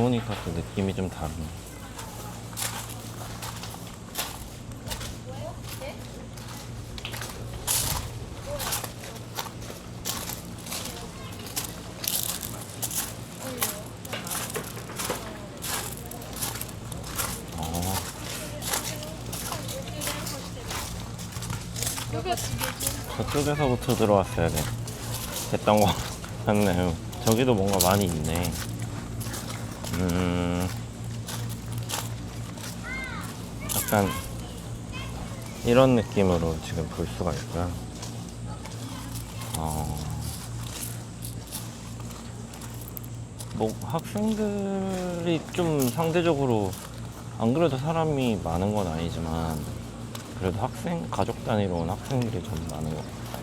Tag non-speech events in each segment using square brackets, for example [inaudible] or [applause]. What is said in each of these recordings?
들어오니까 또 느낌이 좀 다르네. 어. 저쪽에서부터 들어왔어야 돼. 됐던 거 같네요. 저기도 뭔가 많이 있네. 음, 약간 이런 느낌으로 지금 볼 수가 있고요. 어, 뭐 학생들이 좀 상대적으로 안 그래도 사람이 많은 건 아니지만 그래도 학생 가족 단위로 온 학생들이 좀 많은 것 같아요.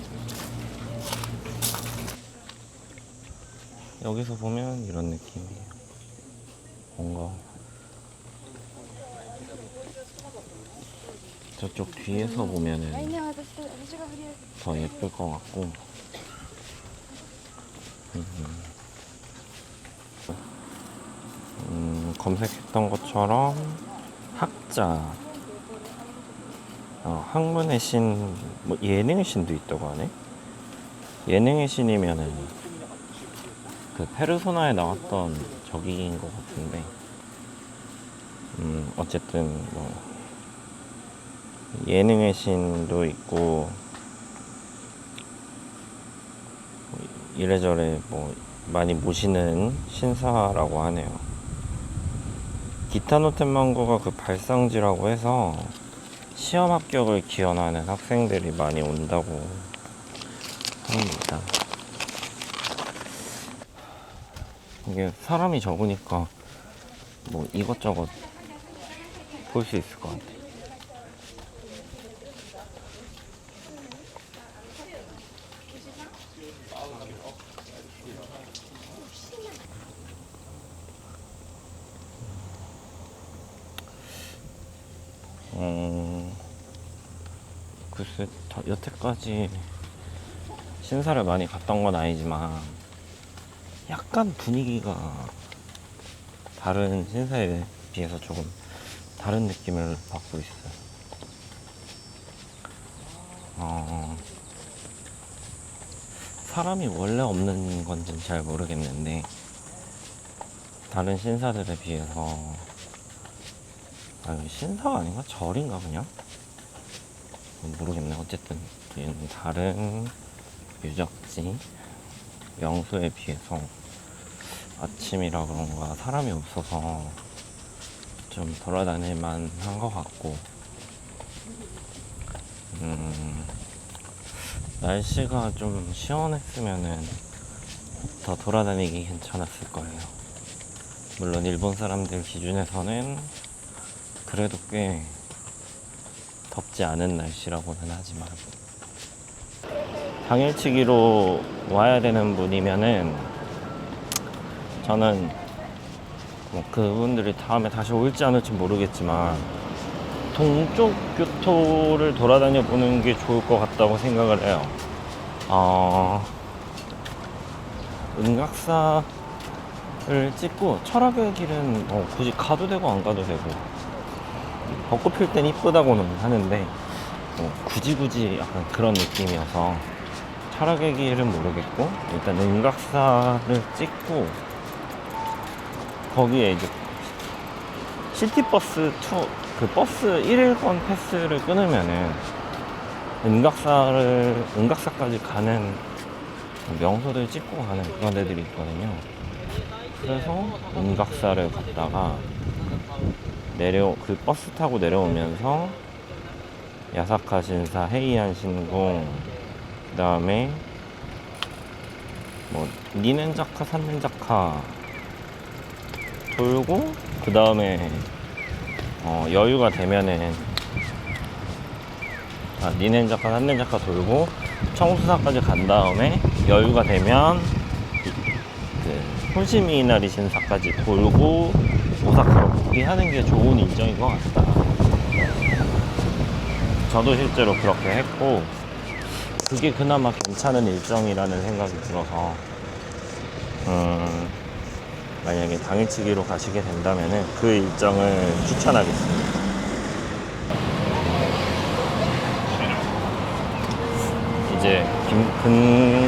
여기서 보면 이런 느낌이에요. 뭔가 저쪽 뒤에서 보면은 더 예쁠 것 같고. 음, 검색했던 것처럼 학자 어, 학문의 신, 뭐 예능의 신도 있다고 하네? 예능의 신이면은 그 페르소나에 나왔던 저기인 것 같은데 음, 어쨌든 뭐 예능의 신도 있고 이래저래 뭐 많이 모시는 신사라고 하네요. 기타노텐망고가 그 발상지라고 해서 시험 합격을 기원하는 학생들이 많이 온다고 합니다. 이게 사람이 적으니까 뭐 이것저것 볼 수 있을 것 같아. 음, 글쎄, 다- 여태까지 신사를 많이 갔던 건 아니지만, 약간 분위기가 다른 신사에 비해서 조금 다른 느낌을 받고 있어요. 어, 사람이 원래 없는 건지는 잘 모르겠는데, 다른 신사들에 비해서 아, 신사가 아닌가? 절인가 그냥? 모르겠네. 어쨌든 다른 유적지 명소에 비해서 아침이라 그런가 사람이 없어서 좀 돌아다닐만 한 것 같고 음, 날씨가 좀 시원했으면은 더 돌아다니기 괜찮았을 거예요. 물론 일본 사람들 기준에서는 그래도 꽤 덥지 않은 날씨라고는 하지만 당일치기로 와야 되는 분이면은 저는 뭐 그분들이 다음에 다시 올지 안 올지 모르겠지만 동쪽 교토를 돌아다녀 보는 게 좋을 것 같다고 생각을 해요. 어, 은각사를 찍고 철학의 길은 어, 굳이 가도 되고 안 가도 되고 벚꽃 필 땐 이쁘다고는 하는데 뭐 굳이 굳이 약간 그런 느낌이어서 철학의 길은 모르겠고 일단 은각사를 찍고 거기에 이제 시티버스 투, 그 버스 1일권 패스를 끊으면은 은각사를, 은각사까지 가는 명소들 찍고 가는 그런 데들이 있거든요. 그래서 은각사를 갔다가 내려, 그 버스 타고 내려오면서 야사카 신사, 헤이안 신궁, 그 다음에 뭐, 니넨자카, 산넨자카 돌고, 그 다음에 어, 여유가 되면은 아, 니넨자카, 산넨자카 돌고 청수사까지 간 다음에 여유가 되면 그 호시미나 리 신사까지 돌고 오사카로 복귀하는 게 좋은 일정인 것 같다. 저도 실제로 그렇게 했고 그게 그나마 괜찮은 일정이라는 생각이 들어서 음, 만약에 당일치기로 가시게 된다면 그 일정을 추천하겠습니다. 이제 김,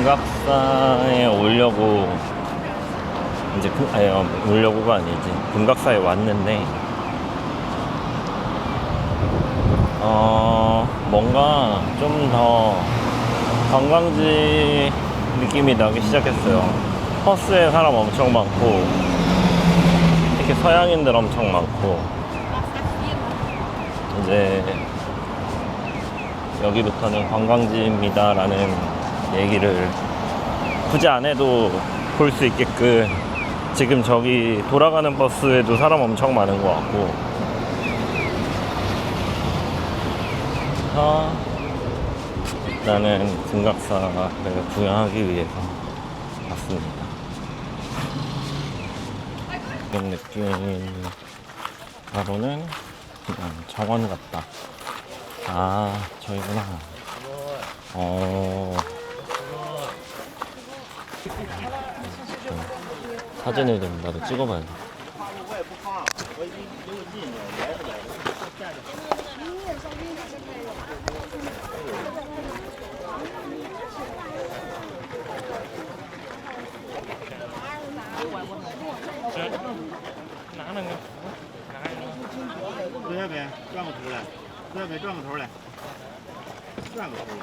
금각사에 오려고 이제 금, 아니 어, 오려고가 아니지 금각사에 왔는데 어 뭔가 좀더 관광지 느낌이 나기 시작했어요. 버스에 사람 엄청 많고 이렇게 서양인들 엄청 많고. 이제 여기부터는 관광지입니다라는 얘기를 굳이 안 해도 볼 수 있게끔 지금 저기 돌아가는 버스에도 사람 엄청 많은 것 같고. 그래서 일단은 금각사를 구경하기 위해서 왔습니다. 이런 느낌 바로는 그냥 정원 같다. 아, 저희구나. 어. 사진을 좀 나도 찍어봐야 돼. 转过头来，坐下边转过头来，转过头来。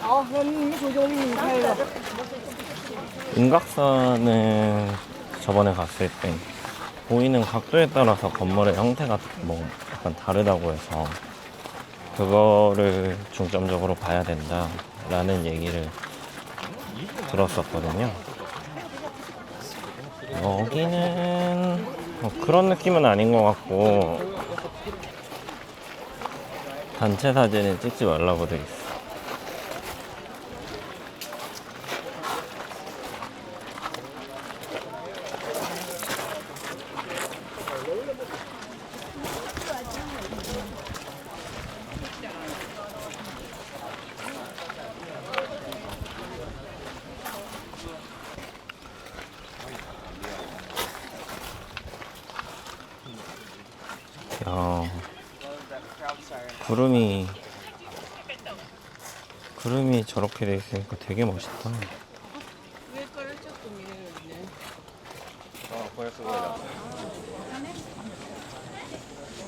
好，那你你手机我给你开一个。 은각사는 저번에 갔을 때 보이는 각도에 따라서 건물의 형태가 뭐 약간 다르다고 해서 그거를 중점적으로 봐야 된다라는 얘기를 들었었거든요. 여기는 뭐 그런 느낌은 아닌 것 같고 단체 사진을 찍지 말라고 돼 있어. 야, 구름이 구름이 저렇게 돼 있으니까 되게 멋있다.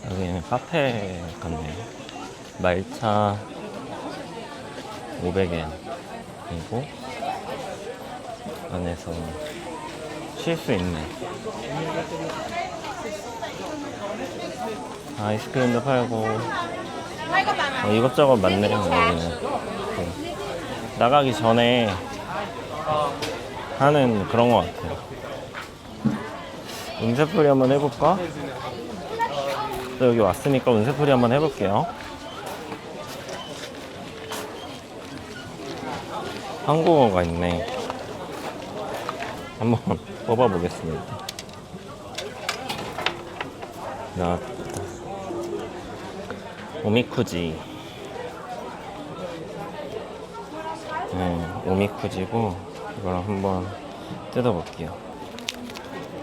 여기는 카페 같네. 말차 500엔 그리고 안에서 쉴 수 있네. 아이스크림도 팔고 어, 이것저것 많네요 여기는 네. 나가기 전에 하는 그런 것 같아요 운세풀이 한번 해볼까? 또 여기 왔으니까 운세풀이 한번 해볼게요 한국어가 있네 한번 [laughs] 뽑아보겠습니다 나왔다. 오미쿠지. 네, 오미쿠지고, 이걸 한번 뜯어볼게요.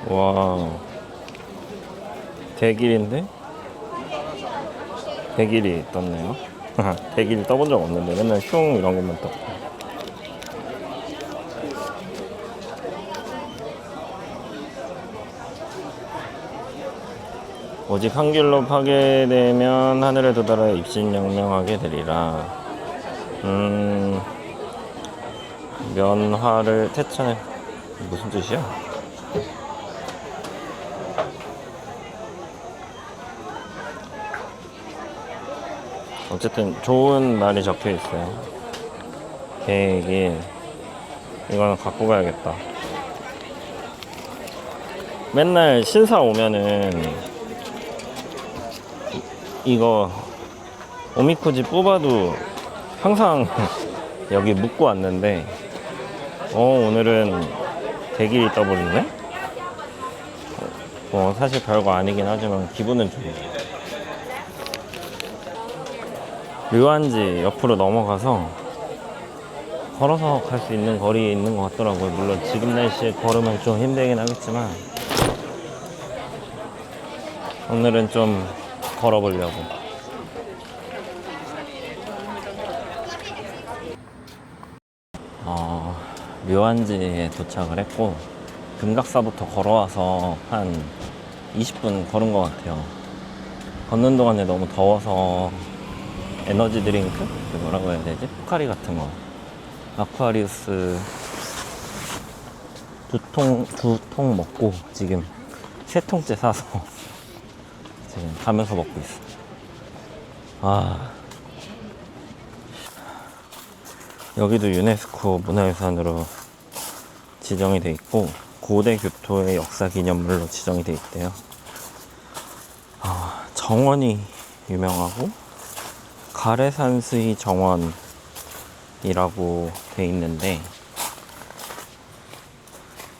와, 대길인데? 대길이 떴네요. [laughs] 대길이 떠본 적 없는데, 맨날 흉 이런 것만 떴고. 오직 한 길로 파괴되면 하늘에 도달하여 입신영명하게 되리라. 음, 면화를 태천해. 무슨 뜻이야? 어쨌든 좋은 말이 적혀 있어요. 계획이 이거는 갖고 가야겠다. 맨날 신사 오면은 이거 오미쿠지 뽑아도 항상 [laughs] 여기 묵고 왔는데 어 오늘은 대길이 떠버리네? 어 사실 별거 아니긴 하지만 기분은 좋네. 류안지 옆으로 넘어가서 걸어서 갈 수 있는 거리에 있는 것 같더라고요. 물론 지금 날씨에 걸으면 좀 힘들긴 하겠지만 오늘은 좀 걸어보려고. 어, 묘안지에 도착을 했고, 금각사부터 걸어와서 한 20분 걸은 것 같아요. 걷는 동안에 너무 더워서 에너지 드링크? 그 뭐라고 해야 되지? 포카리 같은 거. 아쿠아리우스 두 통, 두 통 먹고 지금 세 통째 사서 지금 가면서 먹고 있어. 아. 여기도 유네스코 문화유산으로 지정이 돼 있고 고대 교토의 역사 기념물로 지정이 돼 있대요. 아, 정원이 유명하고 가래산스이 정원이라고 돼 있는데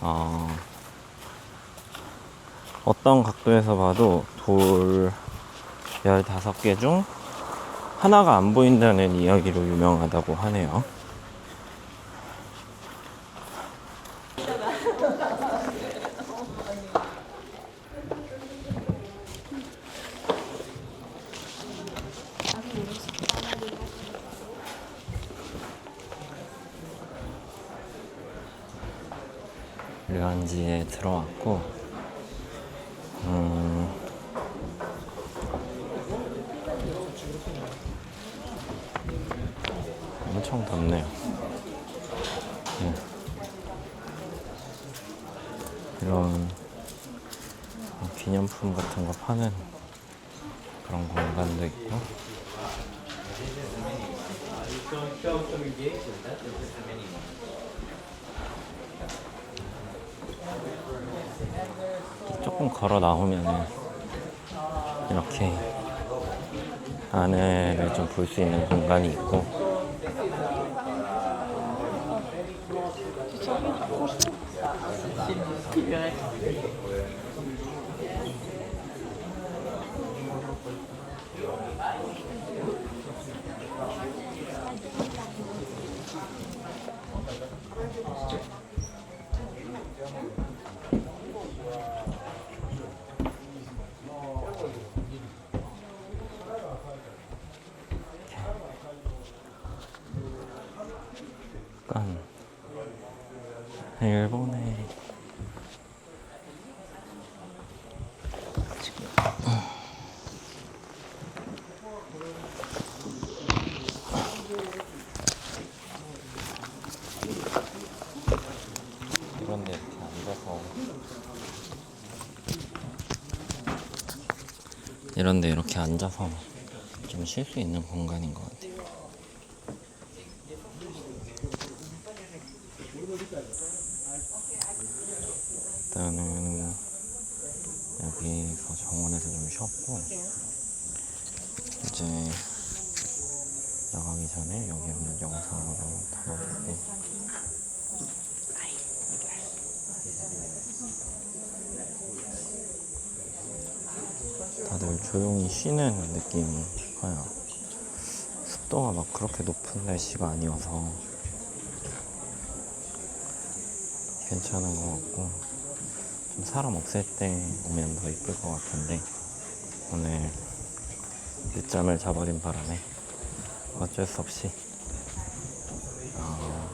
어, 어떤 각도에서 봐도 돌 15개 중 하나가 안 보인다는 이야기로 유명하다고 하네요. 류안지에 들어왔고, 음, 엄청 덥네요. 네. 이런 기념품 같은 거 파는 그런 공간도 있고. 조금 걸어 나오면은 이렇게 안에를 좀 볼 수 있는 공간이 있고 약간 일본의 이런 데 이렇게 앉아서 이런 데 이렇게 앉아서 좀 쉴 수 있는 공간인 것 같아요. 일단은 여기서 정원에서 좀 쉬었고 이제 나가기 전에 여기 한번 영상으로 담아보고 다들 조용히 쉬는 느낌이 커요. 습도가 막 그렇게 높은 날씨가 아니어서 괜찮은 것 같고 좀 사람 없을 때 오면 더 이쁠 것 같은데 오늘 늦잠을 자버린 바람에 어쩔 수 없이 어,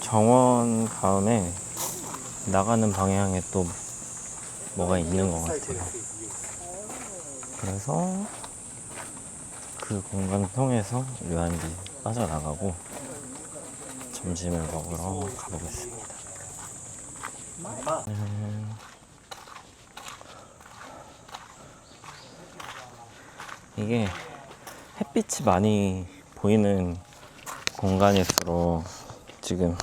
정원 다음에 나가는 방향에 또 뭐가 있는 것 같아요. 그래서 그 공간을 통해서 류안지 빠져나가고 점심을 먹으러 가보겠습니다. 음, 이게 햇빛이 많이 보이는 공간일수록 지금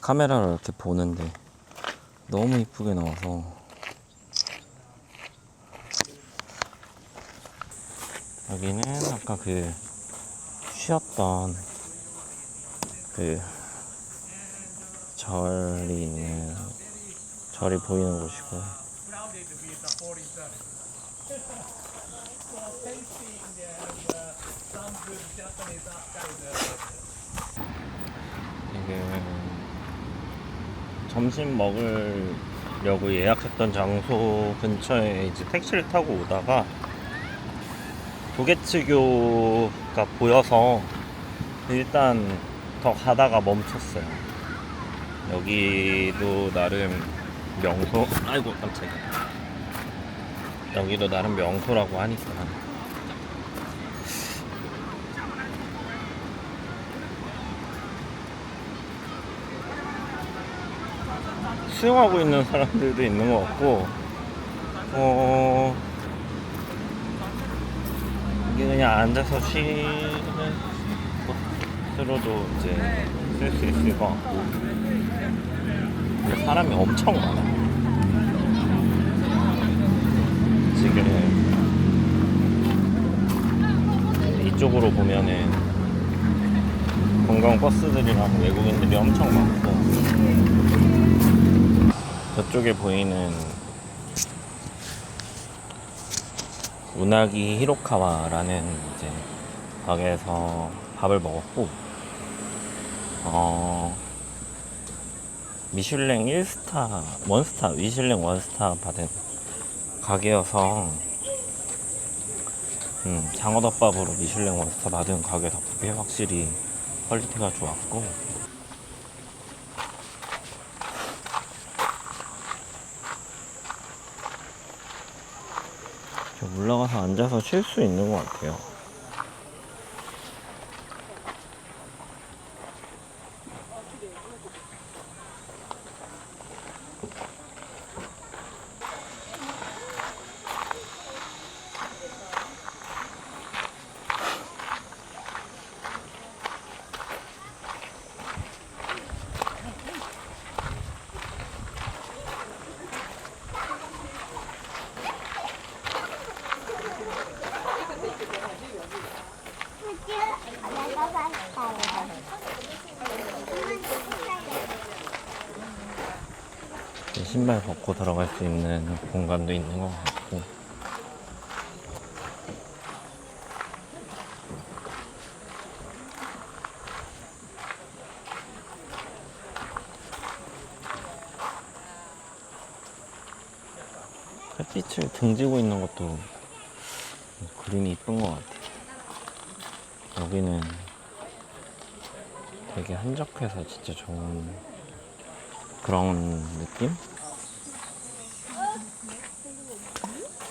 카메라로 이렇게 보는데 너무 이쁘게 나와서 여기는 아까 그 쉬었던 그 절이 있는 절이 보이는 곳이고. 지금 점심 먹으려고 예약했던 장소 근처에 이제 택시를 타고 오다가 도개츠교가 보여서 일단 더 가다가 멈췄어요. 여기도 나름 명소, [laughs] 아이고 깜짝이야. 여기도 나름 명소라고 하니까 수영하고 있는 사람들도 있는 것 같고 어 이게 그냥 앉아서 쉬는 곳으로도 이제 쓸 수 있을 것 같고. 사람이 엄청 많아. 지금 이쪽으로 보면은 관광 버스들이랑 외국인들이 엄청 많고. 저쪽에 보이는 우나기 히로카와라는 이제 가게에서 밥을 먹었고 어 미슐랭 1스타 원스타 미슐랭 원스타 받은 가게여서 음, 장어덮밥으로 미슐랭 원스타 받은 가게 덕분에 확실히 퀄리티가 좋았고 좀 올라가서 앉아서 쉴 수 있는 것 같아요. 신발 벗고 들어갈 수 있는 공간도 있는 것 같고 햇빛을 등지고 있는 것도 그림이 이쁜 것 같아요. 여기는 되게 한적해서 진짜 좋은 그런 느낌?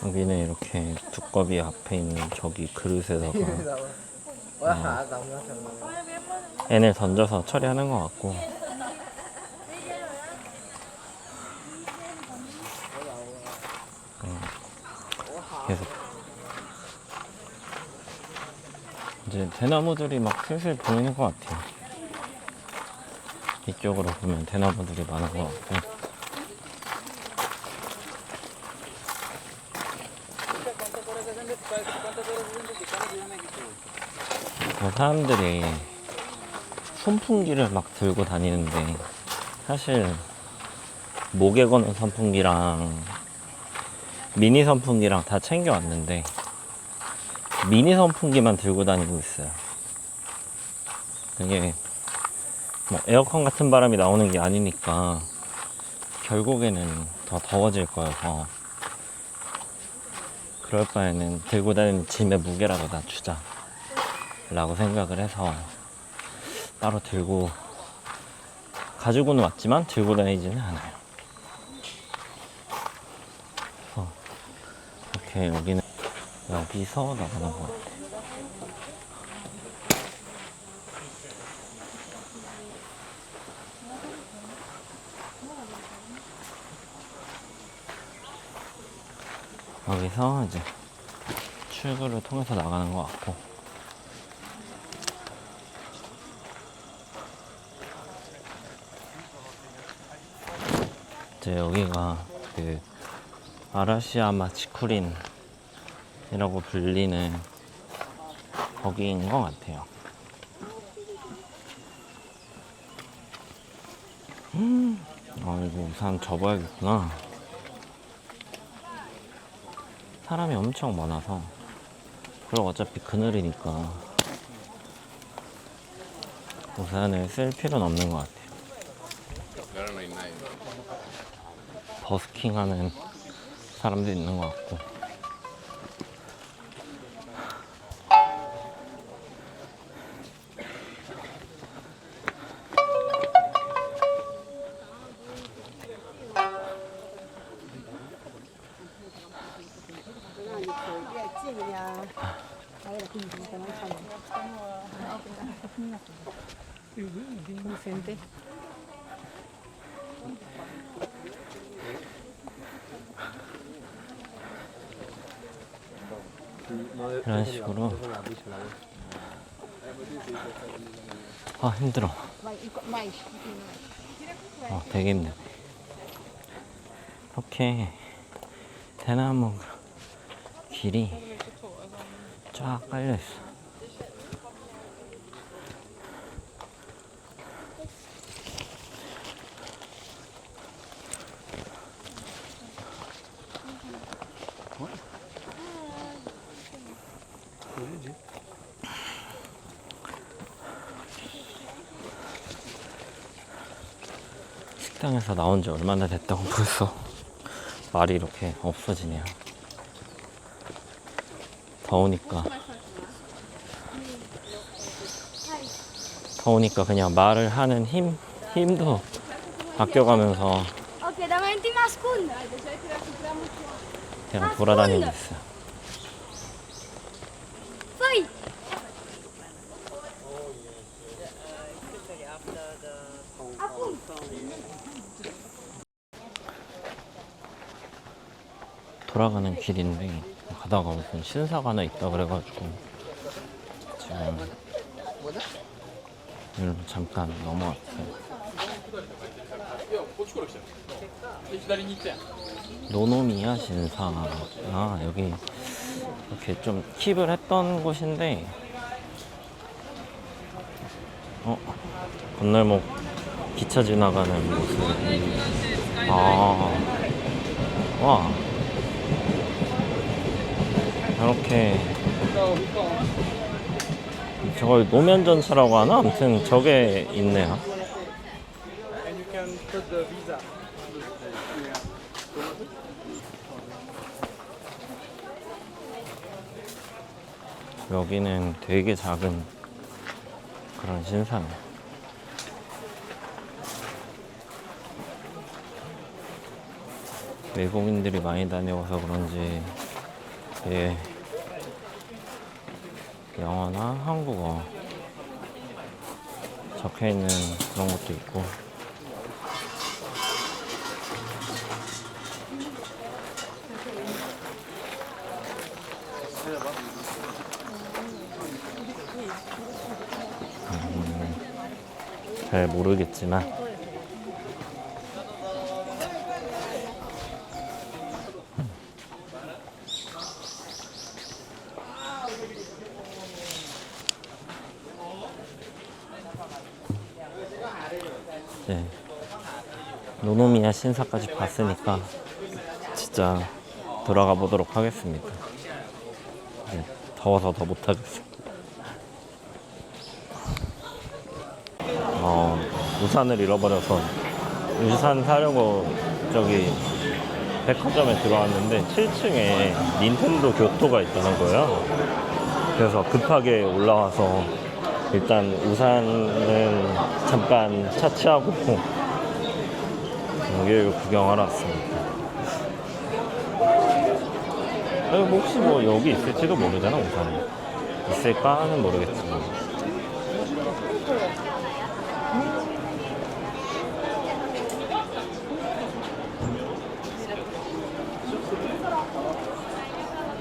여기는 이렇게 두꺼비 앞에 있는 저기 그릇에다가 [laughs] 애를 던져서 처리하는 것 같고. 음, 계속. 이제 대나무들이 막 슬슬 보이는 것 같아요. 이쪽으로 보면 대나무들이 많은 것 같고 그 사람들이 선풍기를 막 들고 다니는데 사실 목에 거는 선풍기랑 미니 선풍기랑 다 챙겨왔는데 미니 선풍기만 들고 다니고 있어요. 그게 뭐 에어컨 같은 바람이 나오는 게 아니니까 결국에는 더 더워질 거여서 그럴 바에는 들고 다니는 짐의 무게라도 낮추자 라고 생각을 해서 따로 들고 가지고는 왔지만 들고 다니지는 않아요. 그래서 이렇게 여기는 여기서 나가는 것 같아요. 여기서 이제 출구를 통해서 나가는 것 같고 이제 여기가 그 아라시야마 치쿠린이라고 불리는 거기인 것 같아요. 음, 아 이거 우산 접어야겠구나. 사람이 엄청 많아서 그리고 어차피 그늘이니까 우산을 쓸 필요는 없는 것 같아요. 버스킹 하는 사람도 있는 것 같고. 이런 식으로. 아, 힘들어. 어, 되게 힘들어. 이렇게 대나무 길이 쫙 깔려 있어. 식당에서 나온 지 얼마나 됐다고 벌써 [laughs] 말이 이렇게 없어지네요. 더우니까. 더우니까 그냥 말을 하는 힘, 힘도 바뀌어가면서. 그냥 돌아다니고 있어요. 돌아가는 길인데 가다가 무슨 신사가 하나 있다 그래가지고 지금 일로 잠깐 넘어왔어요. 노노미야 신사. 아 여기 이렇게 좀 킵을 했던 곳인데 어 건널목 기차 지나가는 모습. 아 와. 이렇게 저걸 노면전차라고 하나? 아무튼 저게 있네요. 여기는 되게 작은 그런 신사네. 외국인들이 많이 다녀와서 그런지 예. 영어나 한국어 적혀 있는 그런 것도 있고. 음, 잘 모르겠지만 노노미야 신사까지 봤으니까 진짜 돌아가 보도록 하겠습니다. 이제 더워서 더 못하겠어. 어, 우산을 잃어버려서 우산 사려고 저기 백화점에 들어왔는데 7층에 닌텐도 교토가 있다는 거예요. 그래서 급하게 올라와서 일단 우산은 잠깐 차치하고 여기를 구경하러 왔습니다. 뭐 혹시 뭐 여기 있을지도 모르잖아 우산이 있을까는 모르겠지만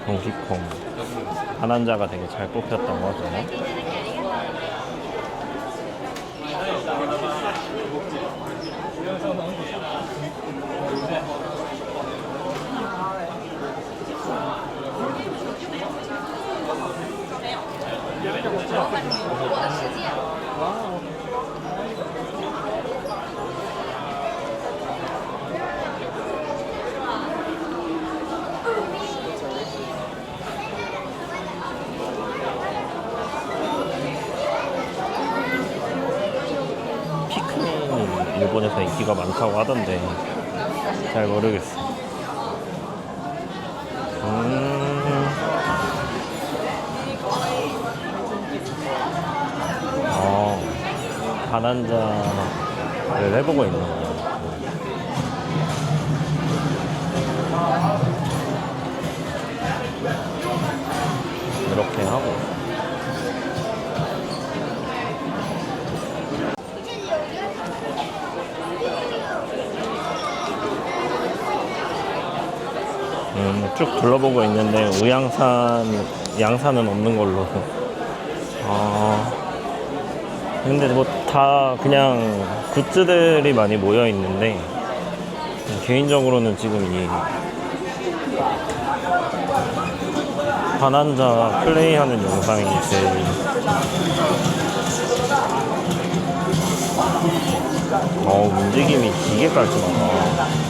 동시콩 반환자가 되게 잘 뽑혔던 거죠. 피크닉 일본에서 인기가 많다고 하던데 잘 모르겠어. 음. 어, 반환자를 해보고 있는 거야. 이렇게 하고. 음, 쭉 둘러보고 있는데 우양산, 양산은 없는 걸로. 아, 근데 뭐 다 그냥 굿즈들이 많이 모여 있는데 개인적으로는 지금 이 반환자 플레이하는 영상이 제일 어 움직임이 되게 깔끔하다.